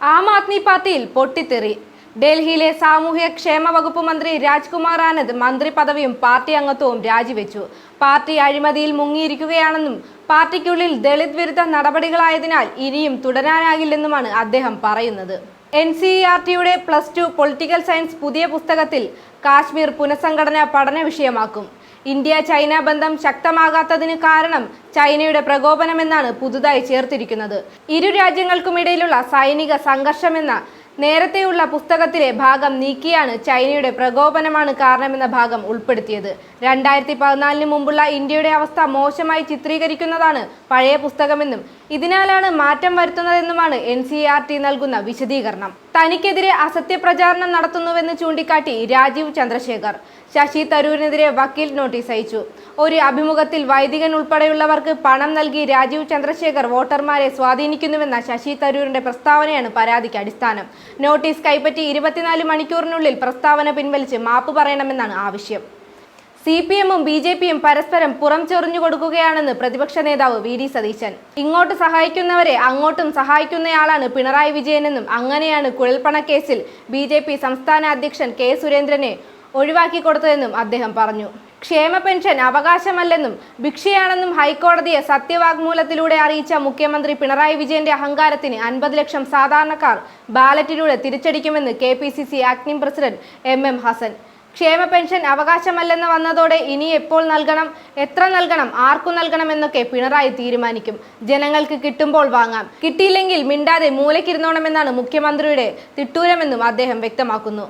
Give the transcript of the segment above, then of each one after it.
ആം ആദ്മി പാർട്ടിയിൽ പൊട്ടിത്തെറി. ഡൽഹിയിലെ സാമൂഹ്യ ക്ഷേമ വകുപ്പ് മന്ത്രി രാജ്കുമാർ ആനന്ദ് മന്ത്രി പദവിയും പാർട്ടി അംഗത്വവും രാജിവെച്ചു. പാർട്ടി അഴിമതിയിൽ മുങ്ങിയിരിക്കുകയാണെന്നും പാർട്ടിക്കുള്ളിൽ ദളിത് വിരുദ്ധ നടപടികളായതിനാൽ ഇനിയും തുടരാനാകില്ലെന്നുമാണ് അദ്ദേഹം പറയുന്നത്. എൻ സി ആർ ടിയുടെ പ്ലസ് ടു പൊളിറ്റിക്കൽ സയൻസ് പുതിയ പുസ്തകത്തിൽ കാശ്മീർ പുനഃസംഘടന പഠന വിഷയമാക്കും ഇന്ത്യ ചൈന ബന്ധം ശക്തമാകാത്തതിന് കാരണം ചൈനയുടെ പ്രകോപനമെന്നാണ് പുതുതായി ചേർത്തിരിക്കുന്നത്. ഇരു രാജ്യങ്ങൾക്കുമിടയിലുള്ള സൈനിക സംഘർഷമെന്ന നേരത്തെയുള്ള പുസ്തകത്തിലെ ഭാഗം നീക്കിയാണ് ചൈനയുടെ പ്രകോപനമാണ് കാരണമെന്ന ഭാഗം ഉൾപ്പെടുത്തിയത്. രണ്ടായിരത്തി പതിനാലിന് മുമ്പുള്ള ഇന്ത്യയുടെ അവസ്ഥ മോശമായി ചിത്രീകരിക്കുന്നതാണ് പഴയ പുസ്തകമെന്നും ഇതിനാലാണ് മാറ്റം വരുത്തുന്നതെന്നുമാണ് എൻ സി ആർ ടി നൽകുന്ന വിശദീകരണം. തനിക്കെതിരെ അസത്യപ്രചാരണം നടത്തുന്നുവെന്ന് ചൂണ്ടിക്കാട്ടി രാജീവ് ചന്ദ്രശേഖർ. ശശി തരൂരിനെതിരെ വക്കീൽ നോട്ടീസ് അയച്ചു. ഒരു അഭിമുഖത്തിൽ വൈദികൻ ഉൾപ്പെടെയുള്ളവർക്ക് പണം നൽകി രാജീവ് ചന്ദ്രശേഖർ വോട്ടർമാരെ സ്വാധീനിക്കുന്നുവെന്ന ശശി തരൂരിന്റെ പ്രസ്താവനയാണ് പരാതിക്ക് അടിസ്ഥാനം. നോട്ടീസ് കൈപ്പറ്റി ഇരുപത്തിനാല് മണിക്കൂറിനുള്ളിൽ പ്രസ്താവന പിൻവലിച്ച് മാപ്പ് പറയണമെന്നാണ് ആവശ്യം. സി പി എമ്മും ബി ജെ പിയും പരസ്പരം പുറം ചൊറിഞ്ഞു കൊടുക്കുകയാണെന്ന് പ്രതിപക്ഷ നേതാവ് വി ഡി സതീശൻ. ഇങ്ങോട്ട് സഹായിക്കുന്നവരെ അങ്ങോട്ടും സഹായിക്കുന്നയാളാണ് പിണറായി വിജയനെന്നും അങ്ങനെയാണ് കുഴൽപ്പണക്കേസിൽ ബി ജെ പി സംസ്ഥാന അധ്യക്ഷൻ കെ സുരേന്ദ്രനെ ഒഴിവാക്കി കൊടുത്തതെന്നും അദ്ദേഹം പറഞ്ഞു. ക്ഷേമ പെൻഷൻ അവകാശമല്ലെന്നും ഭിക്ഷയാണെന്നും ഹൈക്കോടതിയെ സത്യവാഗ്മൂലത്തിലൂടെ അറിയിച്ച മുഖ്യമന്ത്രി പിണറായി വിജയന്റെ അഹങ്കാരത്തിന് അൻപത് ലക്ഷം സാധാരണക്കാർ ബാലറ്റിലൂടെ തിരിച്ചടിക്കുമെന്ന് K P C C acting president M M Hassan. ക്ഷേമ പെൻഷൻ അവകാശമല്ലെന്ന് വന്നതോടെ ഇനി എപ്പോൾ നൽകണം എത്ര നൽകണം ആർക്കു നൽകണം എന്നൊക്കെ പിണറായി തീരുമാനിക്കും. ജനങ്ങൾക്ക് കിട്ടുമ്പോൾ വാങ്ങാം. കിട്ടിയില്ലെങ്കിൽ മിണ്ടാതെ മൂലക്കിരുന്നോണമെന്നാണ് മുഖ്യമന്ത്രിയുടെ തിട്ടൂരമെന്നും അദ്ദേഹം വ്യക്തമാക്കുന്നു.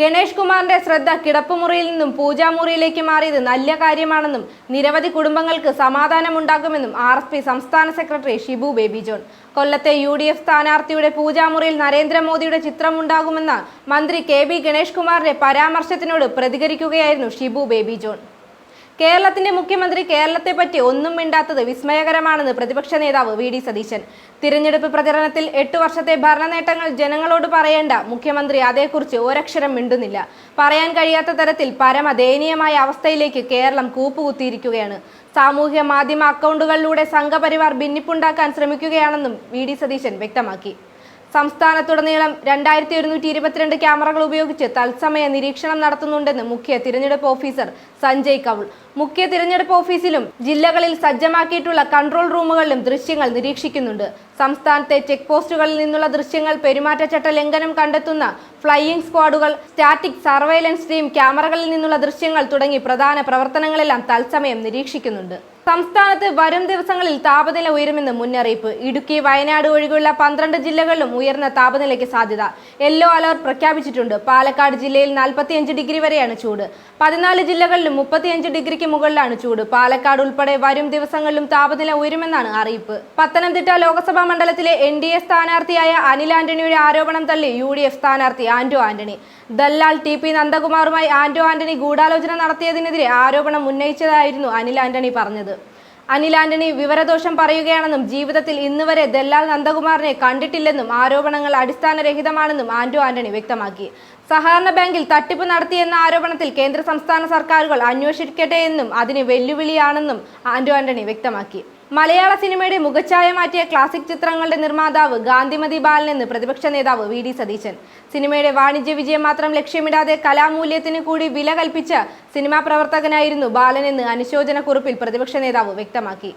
ഗണേഷ് കുമാറിന്റെ ശ്രദ്ധ കിടപ്പുമുറിയിൽ നിന്നും പൂജാമുറിയിലേക്ക് മാറിയത് നല്ല കാര്യമാണെന്നും നിരവധി കുടുംബങ്ങൾക്ക് സമാധാനമുണ്ടാകുമെന്നും ആർ എസ് പി സംസ്ഥാന സെക്രട്ടറി ഷിബു ബേബി ജോൺ. കൊല്ലത്തെ യു ഡി എഫ് സ്ഥാനാർത്ഥിയുടെ പൂജാമുറിയിൽ നരേന്ദ്രമോദിയുടെ ചിത്രമുണ്ടാകുമെന്ന മന്ത്രി കെ ബി ഗണേഷ് കുമാറിന്റെ പരാമർശത്തിനോട് പ്രതികരിക്കുകയായിരുന്നു ഷിബു ബേബി ജോൺ. കേരളത്തിന്റെ മുഖ്യമന്ത്രി കേരളത്തെ പറ്റി ഒന്നും മിണ്ടാത്തത് വിസ്മയകരമാണെന്ന് പ്രതിപക്ഷ നേതാവ് വി ഡി സതീശൻ. തിരഞ്ഞെടുപ്പ് പ്രചരണത്തിൽ എട്ടു വർഷത്തെ ഭരണ നേട്ടങ്ങൾ ജനങ്ങളോട് പറയേണ്ട മുഖ്യമന്ത്രി അതേക്കുറിച്ച് ഒരക്ഷരം മിണ്ടുന്നില്ല. പറയാൻ കഴിയാത്ത തരത്തിൽ പരമദയനീയമായ അവസ്ഥയിലേക്ക് കേരളം കൂപ്പുകുത്തിയിരിക്കുകയാണ്. സാമൂഹ്യ മാധ്യമ അക്കൗണ്ടുകളിലൂടെ സംഘപരിവാർ ഭിന്നിപ്പുണ്ടാക്കാൻ ശ്രമിക്കുകയാണെന്നും വി ഡി സതീശൻ വ്യക്തമാക്കി. സംസ്ഥാനത്തുടനീളം രണ്ടായിരത്തി ഒരുന്നൂറ്റി ഇരുപത്തിരണ്ട് ക്യാമറകൾ ഉപയോഗിച്ച് തത്സമയ നിരീക്ഷണം നടത്തുന്നുണ്ടെന്ന് മുഖ്യ തിരഞ്ഞെടുപ്പ് ഓഫീസർ സഞ്ജയ് കൗൾ. മുഖ്യ തിരഞ്ഞെടുപ്പ് ഓഫീസിലും ജില്ലകളിൽ സജ്ജമാക്കിയിട്ടുള്ള കൺട്രോൾ റൂമുകളിലും ദൃശ്യങ്ങൾ നിരീക്ഷിക്കുന്നുണ്ട്. സംസ്ഥാനത്തെ ചെക്ക് പോസ്റ്റുകളിൽ നിന്നുള്ള ദൃശ്യങ്ങൾ പെരുമാറ്റച്ചട്ട ലംഘനം കണ്ടെത്തുന്ന ഫ്ലൈയിംഗ് സ്ക്വാഡുകൾ സ്റ്റാറ്റിക് സർവൈലൻസ് ടീം ക്യാമറകളിൽ നിന്നുള്ള ദൃശ്യങ്ങൾ തുടങ്ങി പ്രധാന പ്രവർത്തനങ്ങളെല്ലാം തത്സമയം നിരീക്ഷിക്കുന്നുണ്ട്. സംസ്ഥാനത്ത് വരും ദിവസങ്ങളിൽ താപനില ഉയരുമെന്ന് മുന്നറിയിപ്പ്. ഇടുക്കി വയനാട് ഒഴികെയുള്ള പന്ത്രണ്ട് ജില്ലകളിലും ഉയർന്ന താപനിലയ്ക്ക് സാധ്യത. യെല്ലോ അലർട്ട് പ്രഖ്യാപിച്ചിട്ടുണ്ട്. പാലക്കാട് ജില്ലയിൽ നാൽപ്പത്തിയഞ്ച് ഡിഗ്രി വരെയാണ് ചൂട്. പതിനാല് ജില്ലകളിലും മുപ്പത്തിയഞ്ച് ഡിഗ്രിക്ക് മുകളിലാണ് ചൂട്. പാലക്കാട് ഉൾപ്പെടെ വരും ദിവസങ്ങളിലും താപനില ഉയരുമെന്നാണ് അറിയിപ്പ്. പത്തനംതിട്ട ലോക്സഭാ മണ്ഡലത്തിലെ എൻ ഡി എ സ്ഥാനാർത്ഥിയായ അനിൽ ആന്റണിയുടെ ആരോപണം തള്ളി യു ഡി എഫ് സ്ഥാനാർത്ഥി ആന്റോ ആന്റണി. ദല്ലാൽ ടി പി നന്ദകുമാറുമായി ആന്റോ ആന്റണി ഗൂഢാലോചന നടത്തിയതിനെതിരെ ആരോപണം ഉന്നയിച്ചതായിരുന്നു അനിൽ ആന്റണി പറഞ്ഞത്. അനിൽ ആന്റണി വിവരദോഷം പറയുകയാണെന്നും ജീവിതത്തിൽ ഇന്നുവരെ ദല്ലാൽ നന്ദകുമാറിനെ കണ്ടിട്ടില്ലെന്നും ആരോപണങ്ങൾ അടിസ്ഥാനരഹിതമാണെന്നും ആന്റോ ആന്റണി വ്യക്തമാക്കി. സഹകരണ ബാങ്കിൽ തട്ടിപ്പ് നടത്തിയെന്ന ആരോപണത്തിൽ കേന്ദ്ര സംസ്ഥാന സർക്കാരുകൾ അന്വേഷിക്കട്ടെ എന്നും അതിന് വെല്ലുവിളിയാണെന്നും ആന്റോ ആന്റണി വ്യക്തമാക്കി. മലയാള സിനിമയുടെ മുഖച്ഛായ മാറ്റിയ ക്ലാസിക് ചിത്രങ്ങളുടെ നിർമ്മാതാവ് ഗാന്ധിമതി ബാലൻ എന്ന് പ്രതിപക്ഷ നേതാവ് വി ഡി സതീശൻ. സിനിമയുടെ വാണിജ്യ വിജയം മാത്രം ലക്ഷ്യമിടാതെ കലാമൂല്യത്തിന് കൂടി വില കൽപ്പിച്ച സിനിമാ പ്രവർത്തകനായിരുന്നു ബാലനെന്ന് അനുശോചന കുറിപ്പിൽ പ്രതിപക്ഷ നേതാവ് വ്യക്തമാക്കി.